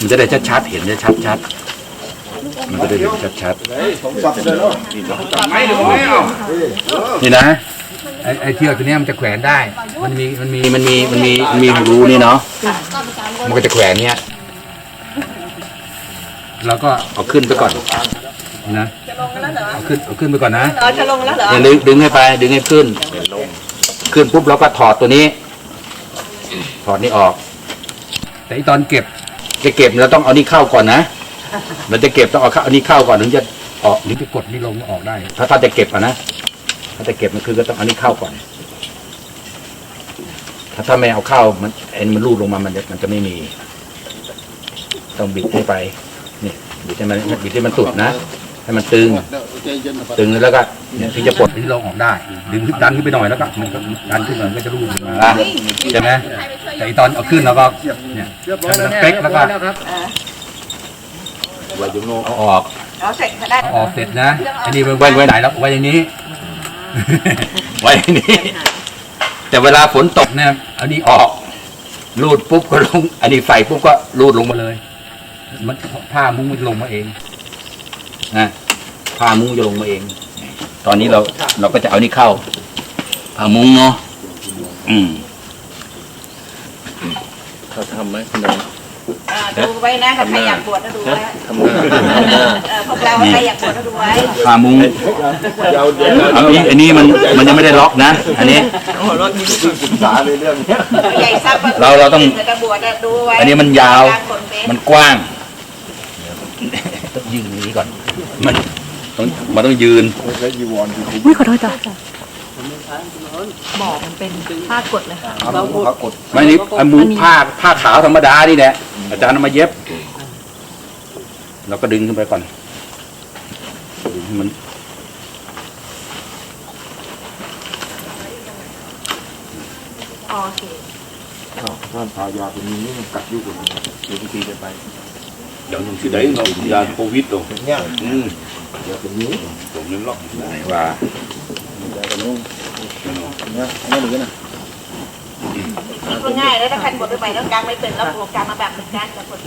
มันจะได้ชัดๆเห็นได้ชัดๆมันจะได้เห็นชัดๆนี่นะไอ้ไอ้เชือกตัวเนี้ยมันจะแขวนได้ มันมีมันมีมันมีมันมีมันมีรูนี่เนาะมันก็จะแขวนเนี้ยแล้วก็เอาขึ้นไปก่อนนะเอาขึ้นเอาขึ้นไปก่อนนะ เราจะลงแล้วเหรอ อย่าดึงดึงให้ไปดึงให้ขึ้น ขึ้นปุ๊บเราก็ถอดตัวนี้ ถอดนี่ออก แต่อีตอนเก็บจะเก็บเราต้องเอานี่เข้าก่อนนะเราจะเก็บต้องเอาเข้าเอานี่เข้าก่อนถึงจะออกถึงจะกดนี่ลงออกได้ ถ้าถ้าจะเก็บอะนะถ้าจะเก็บมันคือก็ต้องเอานี่เข้าก่อน ถ้าถ้าไม่เอาเข้ามันเอ็นมันรูดลงมามันจะมันจะไม่มี ต้องบิดให้ไปนี่บิดให้มันบิดให้มันสุดนะ ให้มันตึง ตึงแล้วก็เนี่ยถึงจะปลดที่ลงออกได้ ดึงดันขึ้นไปหน่อยแล้วก็มันก็ดันขึ้นหน่อยมันก็จะรูดขึ้นมาอะใช่ไหมแต่อีตอนเอาขึ้นเราก็เนี่ยให้มันเป๊กแล้วก็เอาออกเราเสร็จก็ได้เอาออกเสร็จนะอันนี้ไว้ไว้ไหนแล้วไว้อย่างนี้ ไว้อย่างนี้ แต่เวลาฝนตกเนี่ยอันนี้ออกรูดปุ๊บก็ลง อันนี้ใส่ปุ๊บก็รูดลงมาเลย มันผ้ามุ้งมันลงมาเอง นะผ้ามุ้งจะลงมาเอง ตอนนี้เราเราก็จะเอานี่เข้าผ้ามุ้งเนาะอืมเขาทำไหมคุณน้องอ่าดูไว้นะถ้าใครอยากบวชก็ดูไว้ทำหน้าเออพวกเราใครอยากบวชก็ดูไว้ผ้ามุ้งยาวเดียวอันนี้อันนี้มันมันยังไม่ได้ล็อกนะ อันนี้ศึกษาในเรื่องเนี้ยใหญ่ทรัพย์เราเราต้องจะบวชดูไว้อันนี้มันยาวการบวชเป็นมันกว้างต้องยืนอย่างนี้ก่อน มันต้องมันต้องยืนใช้ยีวรที่คุ้มอุ้ยขอโทษจ้ะบอกมันเป็นผ้ากดเลยค่ะเราพระกดไม่นี่อันมุ้งผ้าผ้าขาวธรรมดานี่แหละอาจารย์เอามาเย็บเราก็ดึงขึ้นไปก่อนดึงให้มันโอเคท่านพายาเป็นนี้มันกัดยุ่งกันเดี๋ยวทีจะไป เดี๋ยวที่ไหนเรายาโควิดตัวเนี่ยอืมเดี๋ยวเป็นนี้ตรงนี้ล็อกไหนว่าเดี๋ยวเป็นนุ่งเนี่ยไม่เหลือนะก็ง่ายแล้วถ้าใครบวชไปแล้วกลางไม่เป็นแล้วบวชกลางมาแบบเป็นการจะบวช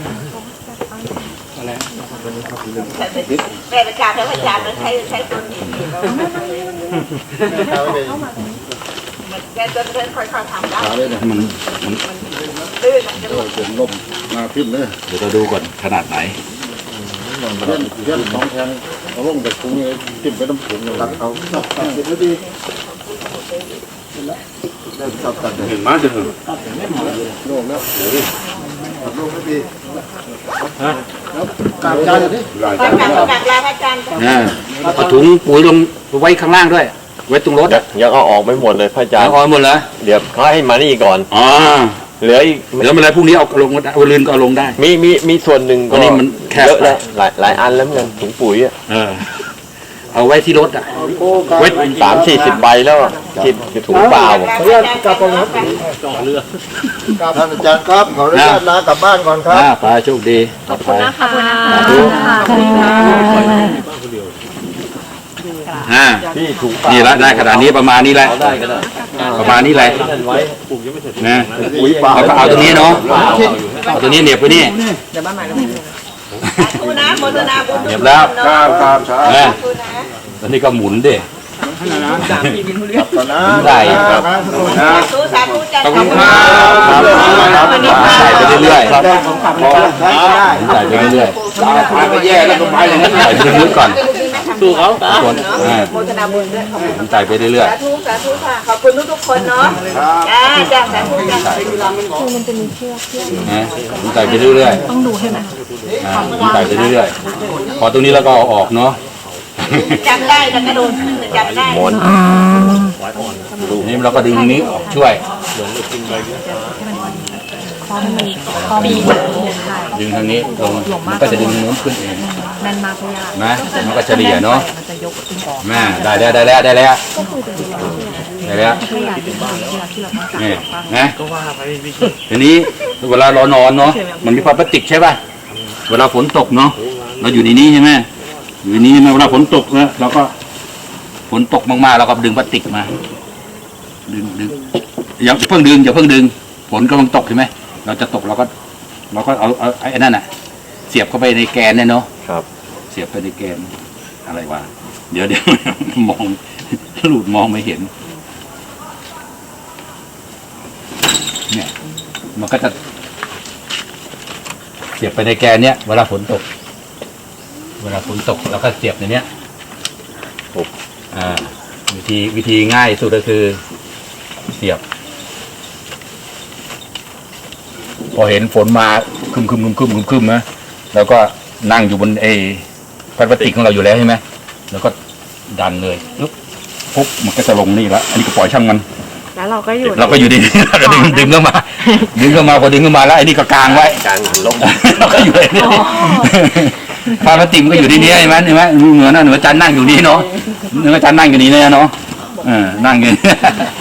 แม่ประจานแล้วประจานแล้วใช้ใช้ตัวนี้แกจะเดินค่อยๆทำได้ขาเลยนะมันมันลื่นมันจะโอ้ยเป็ นลมมาขึ้นเลยเดี๋ยวเราดูก่อนขนาดไหนเพื่อนเพื่อนสองแทนเขาลงจากคุ้งเลยจิ้มไปน้ำผงเลยรักเขาเดี๋ยวดีได้ตัดตัดเลยเห็นมาจะถึงโล่งแล้วโล่งไม่ดีแล้วกางจานดิตอนกลางกลางลาอาจารย์นะเอาถุงปุ๋ยลงไว้ข้างล่างด้วยไว้ตรงรถอะยังเอาออกไม่หมดเลยพระอาจารแล้ย์วเอาหมดเลยเดี๋ยวเขาให้มานี่ก่อนอ๋อ เหลืออีกเดี๋ยวเมื่อไรพรุ่งนี้เอาลงเอาลืนก็เอาลงได้ มีมีมีส่วนหนึ่งก็อันนี้มันแคบ เยอะแล้วหลายหลายอันแล้วเหมือนกันถุงปุ๋ยอะเออ เอาไว้ที่รถอะไว้สามสี่สิบใบแล้วอะที่ถุงเปล่าเรียกกลับมาท่านอาจารย์ครับขออนุญาตลากลับบ้านก่อนครับ อ่าไปโชคดี ขอบคุณนะขอบคุณนะคะ อ่าที่ถุงเปล่านี่ละได้ขนาดนี้ประมาณนี้แหละเอาได้ก็ได้ประมาณนี้แหละนั่นไว้นะปุ๋ยเปล่าเอาก็เอาตรงนี้เนาะเอาตัวนี้เหน็บไปนี่ทูนะโมทนาบุญเหน็บแล้วครับครับครับนะทูนะแล้วนี่ก็หมุนดิก่อนนะได้ครับสาธุสาธุจันทร์ขอบคุณครับครับใส่ไปเรื่อยๆได้ของขับพอใช้ได้ใส่ไปเรื่อยๆพาไปแย่แล้วก็มาอย่างนั้นใส่ไปลึกๆก่อน สู้เขาคนอ่าโมทนาบุญด้วยขอบคุณใส่ไปเรื่อยสาธุสาธุค่ะขอบคุณทุกๆคนเนาะจ้าจ้าสาธุจ้าๆนะใส่ไปเรื่อยๆต้องดูให้ไหมอ่าใส่ไปเรื่อยๆพอตรงนี้แล้วก็เอาออกเนาะจำได้แต่กระโดดขึ้นจำได้นี่เราก็ดึงตรงนี้ออกช่วยพร้อมมีพร้อมมีถ่ายดึงทางนี้ลงมันก็จะดึงโน้มขึ้นเอง แน่นมากเลยอะนะมันก็เฉลี่ยเนาะมันจะยกขึ้นออกแม่ได้แล้วได้แล้วได้แล้วได้แล้วไม่อยากเป็นเวลาที่เราต้องการนี่นะทีนี้เวลาเรานอนเนาะมันมีความพลาสติกใช่ป่ะเวลาฝนตกเนาะเราอยู่ในนี้ใช่ไหมอยู่ในนี้ใช่ไหมเวลาฝนตกเนี่ยเราก็ฝนตกมากๆเราก็ดึงพลาสติกมาดึงดึงอย่าเพิ่งดึงอย่าเพิ่งดึงฝนกำลังตกใช่ไหมเราจะตกเราก็เราก็เอาเอาไอ้นั่นน่ะ เสียบเข้าไปในแกนเนี่ยเนาะครับ เสียบไปในแกนอะไรวะเดี๋ยวเดี๋ยวมองหลุดมองไม่เห็น เนี่ย มันก็จะ เสียบไปในแกนเนี้ยเวลาฝนตก เวลาฝนตกเราก็เสียบในเนี้ยครับอ่า วิธีวิธีง่ายสุดก็คือ เสียบ พอเห็นฝนมาคึมคึมคึมคึมคึมคึมนะ แล้วก็นั่งอยู่บนเอพลาสติกของเราอยู่แล้วใช่ไหมแล้วก็ดันเลยปุ๊บปุ๊บมันก็จะลงนี่แล้วอันนี้ก็ปล่อยช่างมัน แล้วเราก็อยู่เราก็อยู่ดีๆเราก็ดึงดึงเข้ามา ดึงเข้ามาพอดึงเข้ามาแล้วไอ้นี่ก็กางไว้กลางลมเราก็อยู่ในนี่พลาสติกมันก็อยู่ที่นี่ใช่ไหมเห็นไหมเหนือน่ะเหนือจันนั่งอยู่นี่เนาะเหนือจันนั่งอยู่นี่เนี่ยเนาะเออนั่งอยู่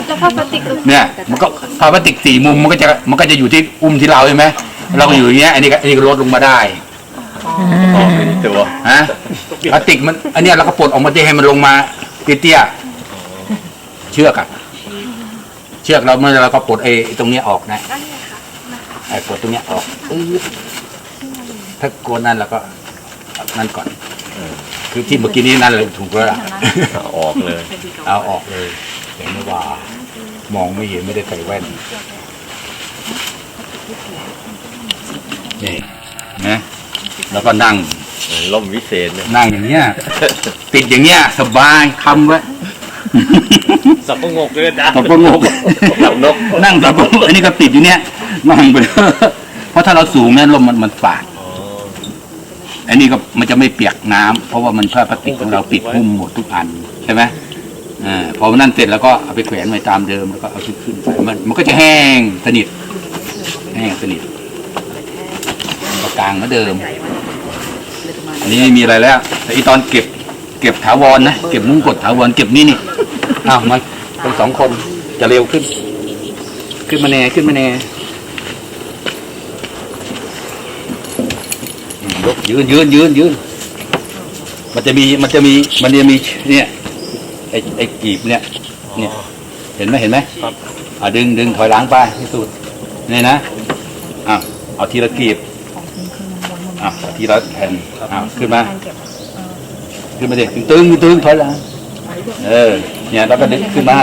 แล้วพลาสติกเนี่ยมันก็พลาสติกสี่มุมมันก็จะมันก็จะอยู่ที่อุ้มที่เราใช่ไหมเราก็อยู่อย่างเงี้ยอันนี้ก็อันนี้ก็ลดลงมาได้ อ๋อเป็นตัวฮะพลาสติกมัน อันเนี้ยเราก็ปลดออกมาที่ให้มันลงมาเตี้ยๆเชือกอะเชือกเราเมื่อเราก็ปลดไอ้ตรงเนี้ยออกนะไอ้ปลดตรงเนี้ยออกอื้อถ้ากวนนั่นเราก็นั่นก่อนคือที่เมื่อกี้นี้นั่นเลยถูกแล้วล่ะเอาออกเลย เอาออกเลยเห็นไหมว่ามองไม่เห็นไม่ได้ใส่แว่นนี่นะ แล้วก็นั่ง ล่มวิเศษเนี่ยนั่งอย่างเงี้ย ติดอย่างเงี้ย สบายคำไว้สับปะงกเลยนะสับปะงกสับนกนั่งสับปะงกอันนี้ก็ติดอยู่เนี้ยนั่งไปเพราะถ้าเราสูงเนี่ยลมมันมันฝาดอันนี้ก็มันจะไม่เปียกน้ำเพราะว่ามันผ้าพลาสติกของเราปิดหุ้มหมดทุกอันใช่ไหมอ่าพอมันนั่นเสร็จแล้วก็เอาไปแขวนไว้ตามเดิมแล้วก็เอาขึ้นขึ้นไปมันมันก็จะแห้งสนิทแห้งสนิทมันก็กลางเหมือนเดิม อันนี้ไม่มีอะไรแล้ว แต่อีตอนเก็บ เก็บถาวรนะ เก็บมุ้งกดถาวรเก็บนี่นี่ อ้าวมาเป็นสองคนจะเร็วขึ้น ขึ้นมาแน่ขึ้นมาแน่ยกยืนยืนยืนยืน มันจะมีมันจะมีมันจะมีเนี่ยไอ้ไอ้กีบเนี่ยเนี่ยเห็นไหมเห็นไหมครับอ่าดึงดึงถอยหลังไปที่สุดนี่นะอะเอาทีละกีบ อะเอาทีละแผ่นอะขึ้นมาขึ้นมาดิตึงตึงตึงถอยหลังเออ เนี่ยแล้วก็ดึงขึ้นมา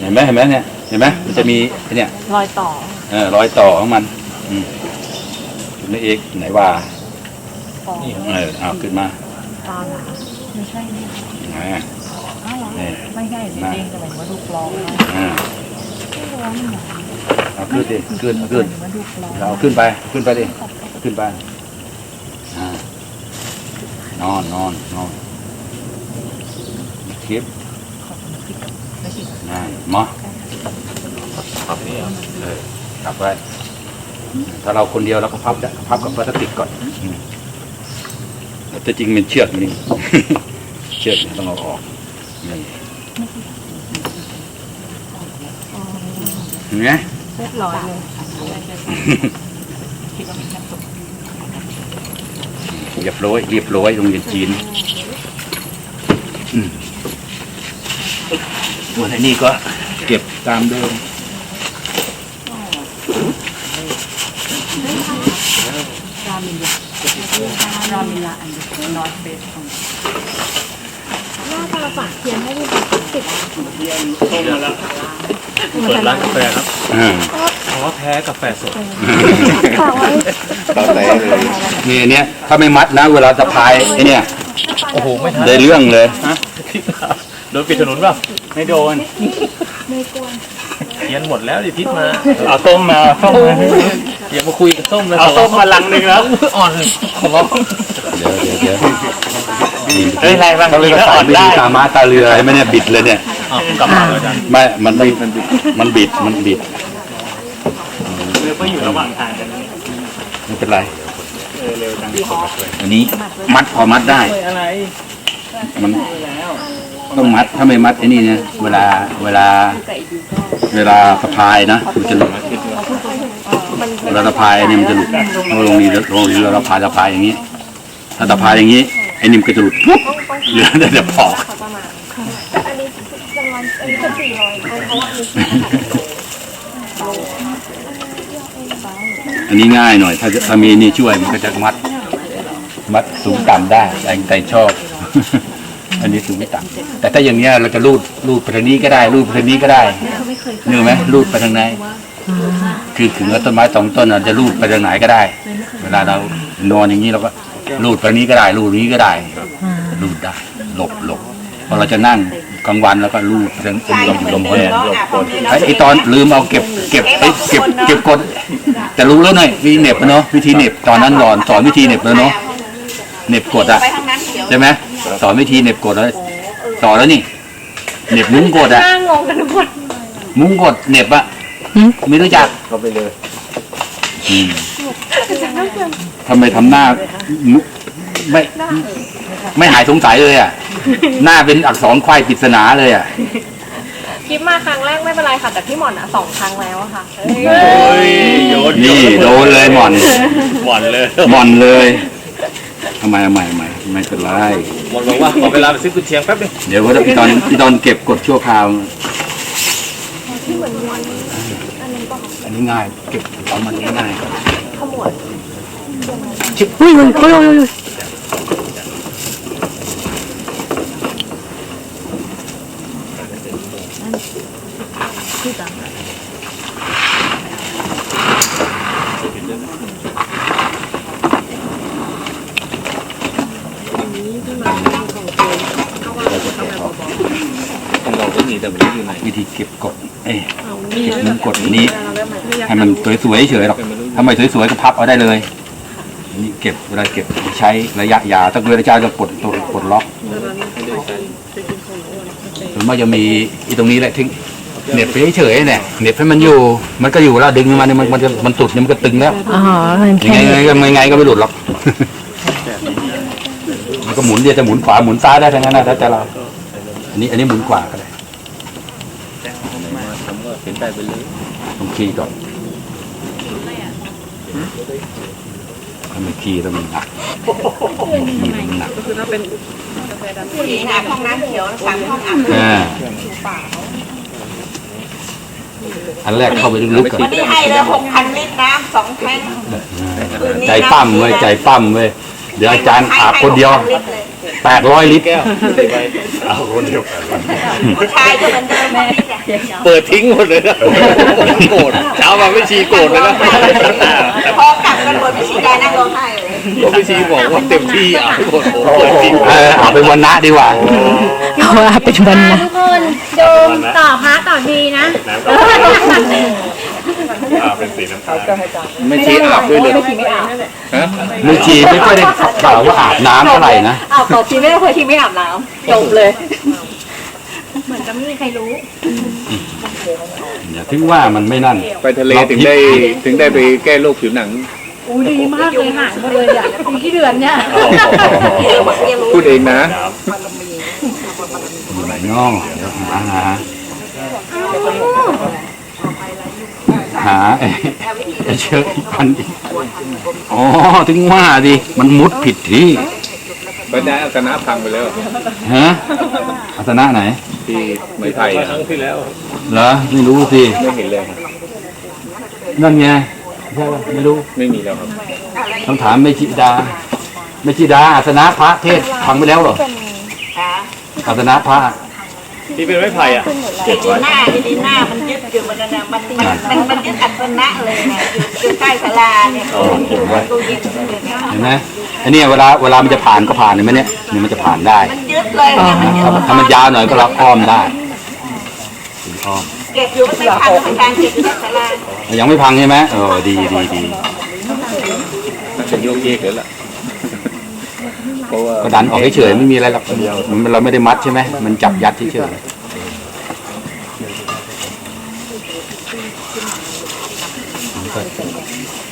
เห็นไหมเห็นไหมเนี่ยเห็นไหมมันจะมีไอ้เนี่ยรอยต่อเออรอยต่อของมันอืมขึ้นมาอีกไหนว่าปอเออเอาขึ้นมาตาหนาไม่ใช่เนี่ยไหนอ้าวเหรอนี่ไม่ใช่สีแดงแต่เหมือนว่าดูปลอมนะอ่าไม่ร้อนเหรอเอาขึ้นดิขึ้นเอาขึ้นเหมือนว่าดูปลอมเราเอาขึ้นไปขึ้นไปดิเอา ขึ้นไปอ่านอนนอนนอนคลิปนายหมอเออกลับไปถ้าเราคนเดียวเราก็พับได้พับกับพลาสติกก่อนอืมแต่จริงเป็นเชือกนี่เชือกเนี่ยต้องเอาออกนี่เห็นไหมเรียบร้อยเลย เรียบร้อยเรียบร้อยโรงเรียนจีนอืมส่วนไอ้นี่ก็เก็บตามเดิมรามิลารามิลาอันนี้นอตเบสของเปิดร้านกาแฟครับอ่าอ๋อแท้กาแฟสดตอนไหนเลยนี่อันเนี้ยถ้าไม่มัดนะเวลาสะพายไอ้เนี่ยโอ้โหไม่ทันได้เรื่องเลยฮะโดนปิดถนนเปล่าไม่โดนไม่กวนเขียนหมดแล้วดิทิศมาเอาส้มมาเอาส้มมาอย่ามาคุยกับส้มเลยเอาส้มมาลังหนึ่งแล้วอ่อนขอร้องเดี๋ยวเดี๋ยวเดี๋ยวเฮ้ยอะไรบ้างเขาเลยกก็สาอ่ยอนไม่ได้ดีตาม้าตาเรือใช่ไหมเนี่ยบิดเลยเนี่ยอ๋อกลับมาเลยอาจารย์ไม่มันไม่มันบิดมันบิดมันบิด เรือไม่อยู่ระหว่างทางกันนะไม่เป็นไร เออเร็วจังอันนี้มัดพอมัดได้ เฮ้ยอะไรมันแล้วต้องมัดถ้าไม่มัดไอ้นี่เนี่ยเวลาเวลา เวลาสะพายนะมันจะหลุดเวลาสะพายเนี่ยมันจะหลุดเราลงนี้ลงนี้เราสะพายสะพายอย่างนี้ ถ้าสะพายอย่างนี้ไอ้นี่มันก็จะหลุดปุ๊บเหลือแต่จะปอกประมาณ อันนี้ง่ายหน่อย ถ้าถ้ามีนี่ช่วยมันก็จะมัด มัดสูงต่ำได้แต่ใจชอบ อันนี้สูงต่ำแต่ถ้าอย่างเงี้ยเราจะรูดรูดไปทางนี้ก็ได้รูดไปทางนี้ก็ได้นึกไหมรูดไปทางไหนคือถึงต้นไม้สองต้นเราจะรูดไปทางไหนก็ได้ เวลาเรานอนอย่างนี้เราก็รูดไปนี้ก็ได้รูดนี้ก็ได้รูดได้หลบหลบพอเราจะนั่ง กลางวันแล้วก็รูดเรื่องลมลมเขาเนี่ยไอ้ไอ้ตอนลืมเอาเก็บเก็บไอ้เก็บเก็บกด แต่รู้แล้วหน่อยวิธีเหน็บอะเนาะวิธีเหน็บตอนนั้นสอนสอนวิธีเหน็บแล้วเนาะเหน็บกดอะไปทางนั้นเขียวใช่ไหมสอนวิธีเหน็บกดแล้วสอนแล้วนี่เหน็บมุ้งกดอะมุ้งกดเหน็บอะไม่รู้จักเข้าไปเลยอืมทำไมทำหน้ามุไม่ ไม่หายสงสัยเลยอะหน้าเป็นอักษรควายปริศนาเลยอะคลิปมาครั้งแรกไม่เป็นไรค่ะ แต่พี่หมอนอะสองครั้งแล้วอะค่ะเฮ้ยโยนนี่โดนเลยหมอน หมอนเลยหมอนเลยทำไมทำไมทำไมไม่เป็นไร หมอนบอกว่าขอเวลาไปซื้อกุนเชียงแป๊บนึงเดี๋ยวว่าพี่ตอนพี่ตอนเก็บกดชั่วคราวอันนี้ง่าย เก็บเอามันง่ายชิบอุ้ยอุ้ยอุ้ย อุ้ยวิธีเก็บกดเอ้ยเก็บมุมกดนนี้ ให้มันสวยๆเฉยๆหรอกถ้าไม่สวยๆก็พับเอาได้เลยนี่เก็บเวลาเก็บใช้ระยะยาวต้องเวลาจะปลดตัวปลดล็อกส่วนมาจะมีอีตรงนี้แหละทิ้ง เหน็บไปเฉยๆเนี่ยเหน็บให้มันอยู่ มันก็อยู่แล้วดึงมันเนี่ยมันมันจะมันตุดเนี่ยมันก็ตึงแล้วอ๋อมันยังแค่ไงยังไงยังไงก็ไม่หลุดหรอก มันก็หมุนเดียวจะหมุนขวาหมุนซ้ายได้ทั้งนั้นนะถ้าจะเราอันนี้อันนี้หมุนขวาก็ได้ต้องขี่ก่อนถ้าไม่ขี่ต้องมันหนักมันหนัก ผู้หญิงอาบห้องน้ำเขียวสั่งห้องอาบอ่า อันแรกเข้าไปลึกๆก่อนวันนี้ให้เลยหกพันลิตรน้ำสองแท้งคืนนี้ใจปั้มเว้ยใจปั้มเว้ยเดี๋ยวอาจารย์อาบคนเดียวให้6,000ลิตรเลยแปดร้อยลิตรแก้วผู้ชายก็เหมือนเดิมหมดนี่แหละเปิดทิ้งหมดเลยนะโกรธเช้ามาไม่ชีโกรธเลยนะ พอกลับกันหมดไม่ชีแดนั่งร้องไห้เลย ก็ไม่ชีบอกว่าเต็มที่อะทุกคนโอ้โหเปิดทิ้งเอออาบเป็นวันนะดีกว่าเอาว่าเป็นวันนะทุกคนโยมต่อพระต่อทีนะไม่ชีอาบด้วยเลยไม่ชีไม่ค่อยได้ข่าวว่าอาบน้ำเท่าไหร่นะอาบต่อทีไม่ได้เคยทีไม่อาบน้ำจบเลย เหมือนจะไม่มีใครรู้อย่าถึงว่ามันไม่นั่น ไปทะเลถึงได้ถึงได้ไปแก้โรคผิวหนัง อู้ดีมากเลยหายหมดเลยอะปีที่เดือนเนี่ยพูดเองนะอยู่ไหนน้องเดี๋ยวหาหาหาเอ้ยเชื่ออีกพันอีกอ๋อ ถึงว่าดิ มันมุดผิดที่ไปได้อาสนะพังไปแล้วฮะอัศนะไหน ที่ไม้ไผ่อะครั้งที่แล้ว เหรอ ไม่รู้สิ ไม่เห็นเลยนั่นไง ใช่ปะไม่รู้ไม่มีแล้วครับต้องถามแม่จิดาแม่จิดาอาสนะพระเทศฟังไปแล้วเหรออาสนะพระที่เป็นไม้ไผ่อะติดอยู่หน้าติดอยู่หน้ามันยึดอยู่มันนะมันมันมันมันยึดอัศนะเลยนะอยู่อยู่ใต้ศาลาเนี่ยตู้เย็นเลยนะเห็นไหมอันเนี้ยเวลาเวลามันจะผ่านก็ผ่านเห็นไหมเนี่ยเนี่ยมันจะผ่านได้มันยึดเลยเนี่ยมันยึดถ้าถ้ามันยาวหน่อยก็เราอ้อมได้อ้อม เก็บอยู่ไม่พังอาจารย์เก็บอยู่ในศาลายังไม่พังใช่ไหมเออดีดีดีน่าจะโยกเยกแล้วล่ะเพราะว่าก็ดันออกเฉยๆไม่มีอะไรหรอกมันเราไม่ได้มัดใช่ไหมมันจับยัดเฉยๆ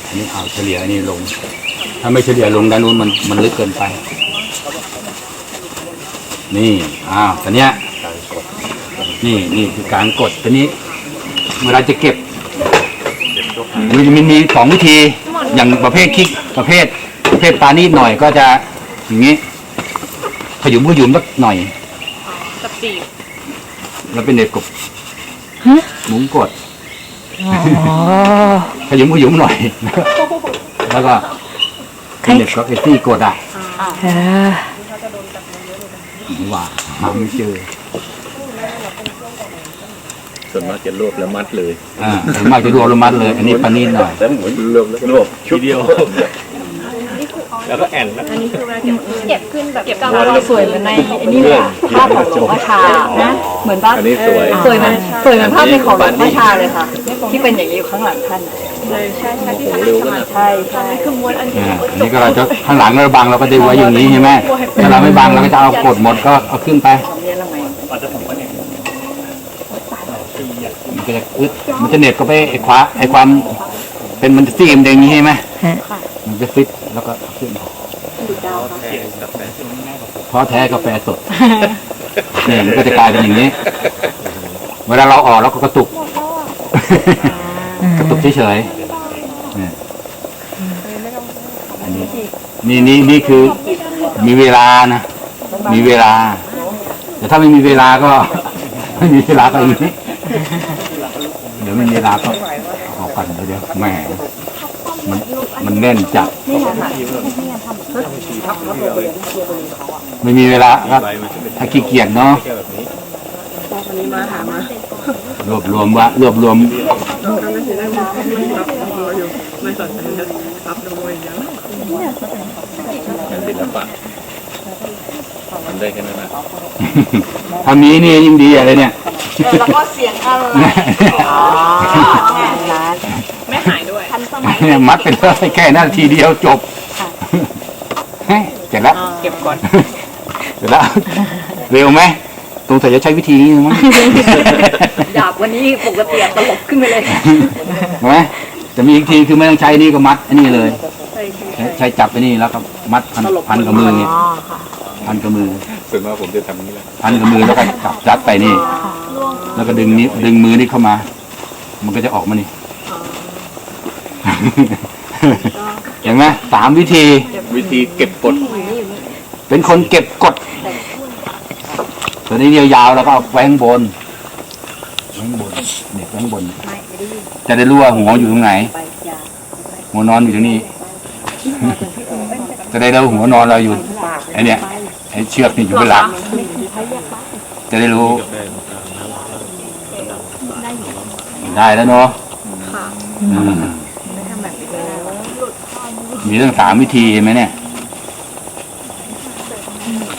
อันนี้เอาเฉลี่ยอันนี้ลง ถ้าไม่เฉลี่ยลงด้านนู้นมันมันลึกเกินไป นี่ อ้าวตอนเนี้ย นี่นี่คือการกดตัวนี้ เวลาจะเก็บมันมันมีสองวิธีอย่างประเภทคลิกประเภทประเภทปลานีดหน่อยก็จะอย่างนี้ขยุมขยุมสักหน่อยกับจีบแล้วเป็นเน็ตกบหมุนกดขยุมขยุมหน่อย แล้วก็เป็นเน็ตกับเอซี่กดอะว่าหาไม่เจอ ส่วนมากจะรวบแล้วมัดเลย อ่าส่วนมากจะรวมลงมัดเลย อันนี้ปานิดหน่อยแต่หมุนรวบแล้วรวบทีเดียว แล้วก็แอนแล้วเก็บขึ้นแบบเก็บกำลังสวยเหมือนในไอ้นี่เลยอะภาพของหลวงพ่อชานะ เหมือนบ้านอันนี้สวยสวยเหมันสวยเหมือนภาพในของหลวงพ่อชาเลยค่ะ ที่เป็นอย่างนี้อยู่ข้างหลังท่านอะเร็วกันนะใช่ใช่อ่าอันนี้ก็เราจะข้างหลังเราบังเราก็จะไว้อย่างนี้ใช่ไหมถ้าเราไม่บังเราก็จะเอากดหมดก็เอาขึ้นไปเรียนละไง มันก็จะอึดมันจะเหน็บก็ไปไอ้ขวาไอ้ความ เป็นมันซีมเด้งอย่างนี้ใช่ไหมมันจะฟิตแล้วก็เอาขึ้นเพราะแท้กาแฟสดเนี่ยมันก็จะกลายเป็นอย่างนี้ เวลาเราออกเราก็กระตุก กระตุกเฉยๆเนี่ยอันนี้นี่นี่นี่คือมีเวลานะ มีเวลา แต่ถ้าไม่มีเวลาก็ ไม่มีเวลาก็อย่างนี้ เดี๋ยวไม่มีเวลาก็ออกกันเดี๋ยวแหมมันมันแน่นจัด ไม่มีเวลาครับ ถ้าขี้เกียจเนาะรวบรวมว่ารวบรวมศิลปะทำได้แค่นั้นนะทำนี้นี่ยิ่งดีอะไรเนี่ย แล้วก็เสียงอะไรไม่หายด้วยทันสมัยเนี่ยมัดเป็นเลยแค่นั้นทีเดียวจบเฮ้ยเสร็จแล้วเก็บก่อนเสร็จแล้วเร็วไหมตรงแต่จะใช้วิธีนี้มั้งหยาบวันนี้ปกติอะตลกขึ้นไปเลยเห็นไหมแต่มีอีกทีคือไม่ต้องใช้นี่ก็มัดอันนี้เลย ใช้ใช้จับไอ้นี่แล้วก็มัดพันพันกับมือเนี่ยพันกับมือ ส่วนมากผมจะทำอย่างนี้แหละพันกับมือแล้วก็จับยัดไปนี่ แล้วก็ดึงนี้ดึงมือนี่เข้ามา มันก็จะออกมานี่ เห็นไหมสามวิธี วิธีเก็บกดเป็นคนเก็บกดตัวนี้ยาวๆแล้วก็เอาแหวงบนแหวงบนเนี่ยแหวงบน จะได้รู้ว่าหัวอยู่ตรงไหน หัวนอนอยู่ตรงนี้ จะได้รู้ว่าหัวนอนเราอยู่ไอเนี่ย ไอเชือกนี่อยู่บนหลังจะได้รู้ ได้แล้วเนาะอืมมีตั้งสามวิธีเห็นไหมเนี่ย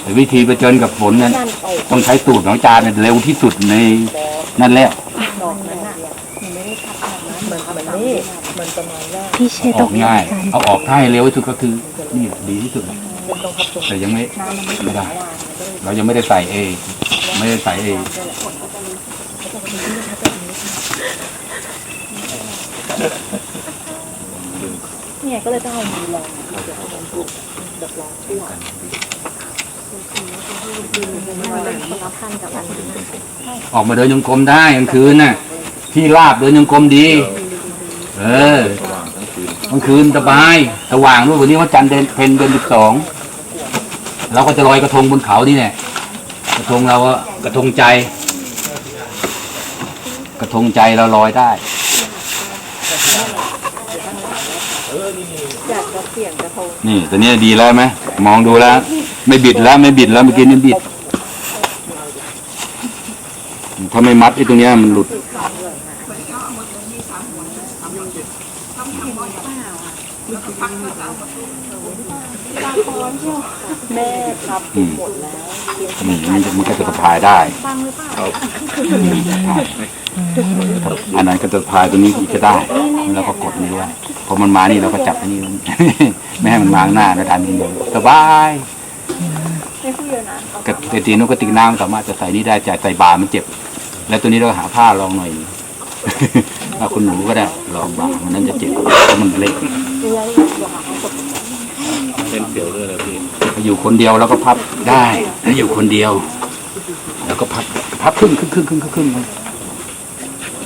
แต่วิธีไปเจอกับฝนนั้น ต้องใช้สูตรของอาจารย์เนี่ยเร็วที่สุดในนั่นแหละพี่เชออกง่าย เอาออกง่ายเร็วที่สุดก็คือ นี่ดีที่สุด แต่ยังไม่ไม่ได้เรายังไม่ได้ใส่เองไม่ได้ใส่เองเนี่ยก็เลยต้องเอามือลองออกมาเดินยงกรมได้กลางคืนน่ะ ที่ราบเดินยงกรมดี เออ กลางคืนสบายสว่างด้วยวันนี้ว่าจันทร์เดือนเพ็ญเดือนสิบสองเราก็จะลอยกระทงบนเขานี่เนี่ยกระทงเราอะกระทงใจ กระทงใจเราลอยได้นี่ตัวนี้ดีแล้วไหมมองดูแล้ว ไม่บิดแล้วไม่บิดแล้วเมื่อกี้นี่บิด ถ้าไม่มัดไอ้ตรงเนี้ยมันหลุด แม่ครับอืมนี่มันจะมันก็จะสะพายได้อันนั้นก็จะสะพายตัวนี้อีกก็ได้ แล้วก็กดนี้ไว้พอมันมานี่เราก็จับอันนี้ไว้ไม่ให้มันมาข้างหน้าแล้วดันนี้เลยสบายกระแต่ตีนุกระติกน้ำสามารถจะใส่นี่ได้แต่ใส่บาร์มันเจ็บ แล้วตัวนี้เราก็หาผ้ารองหน่อยถ้าคุณหนูก็ได้ลองบาร์มันนั้นจะเจ็บเพราะมันเล็กเล่นเสียวเลยนะพี่ถ้า อยู่คนเดียวแล้วก็พับได้ถ้าอยู่คนเดียว แล้วก็พับพับครึ่งครึ่งครึ่งครึ่งครึ่ง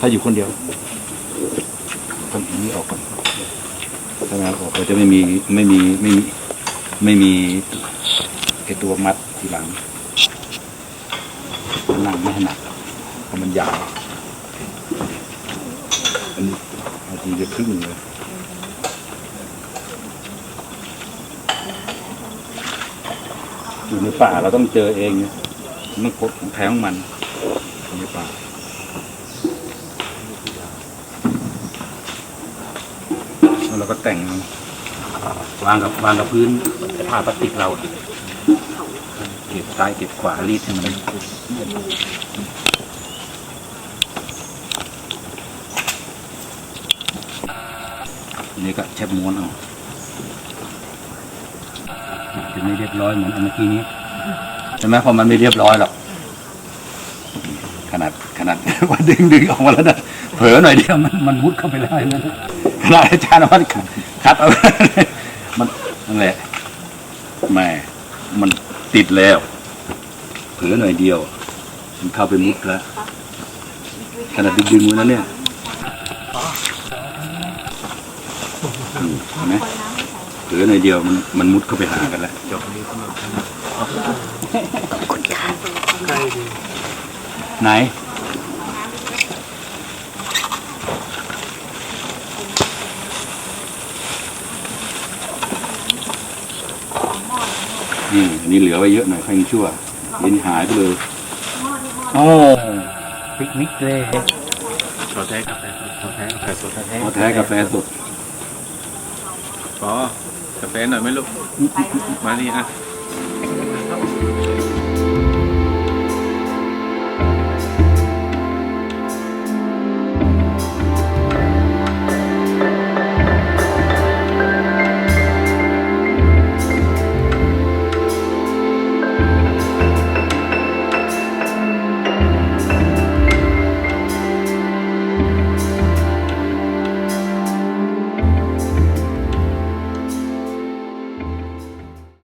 ถ้าอยู่คนเดียวต้องอันนี้ออกก่อนถ้างั้นออกเราจะไม่มีไม่มีไม่มีไม่มีไอตัวมัดทีหลังนั่งไม่ถนัดราะมันยาวอันนี้บางทีจะครึ่งเลย อยู่ในป่าเราต้องเจอเองเนี่ยมันพบของแท้ของมันอยู่ในป่าแล้วเราก็แต่งวางกับวางกับพื้นผ้าพลาสติกเราเก็บซ้ายเก็บขวารีดให้มันอันนี่ก็แชบม้วนเอาจะ ไม่เรียบร้อยเหมือนอันเมื่อกี้นี้ใช่ไหมเพราะมันไม่เรียบร้อยหรอกขนาดขนาดว่าดึงดึงออกมาแล้วนะเผลอหน่อยเดียวมันมันมุดเข้าไปแล้วอย่างนั้นนะขนาดอาจารย์วัดขัดคัดเอามันนั่นแหละแม่มันติดแล้ว เผลอหน่อยเดียว มันเข้าไปมุดแล้วขนาดดึงดึงไว้แล้วเนี่ยอืมเห็นไหม เผลอหน่อยเดียวมันมันมุดเข้าไปหากันแล้วไหนนี่อันนี้เหลือไว้เยอะหน่อยค่อยชั่วเย็นหายไปเลยโอ้ปิกนิกเลยขอแท้กาแฟสดขอแท้กาแฟสดแท้ขอแท้กาแฟสดขอ กาแฟหน่อยไหมลูก มานี่อะ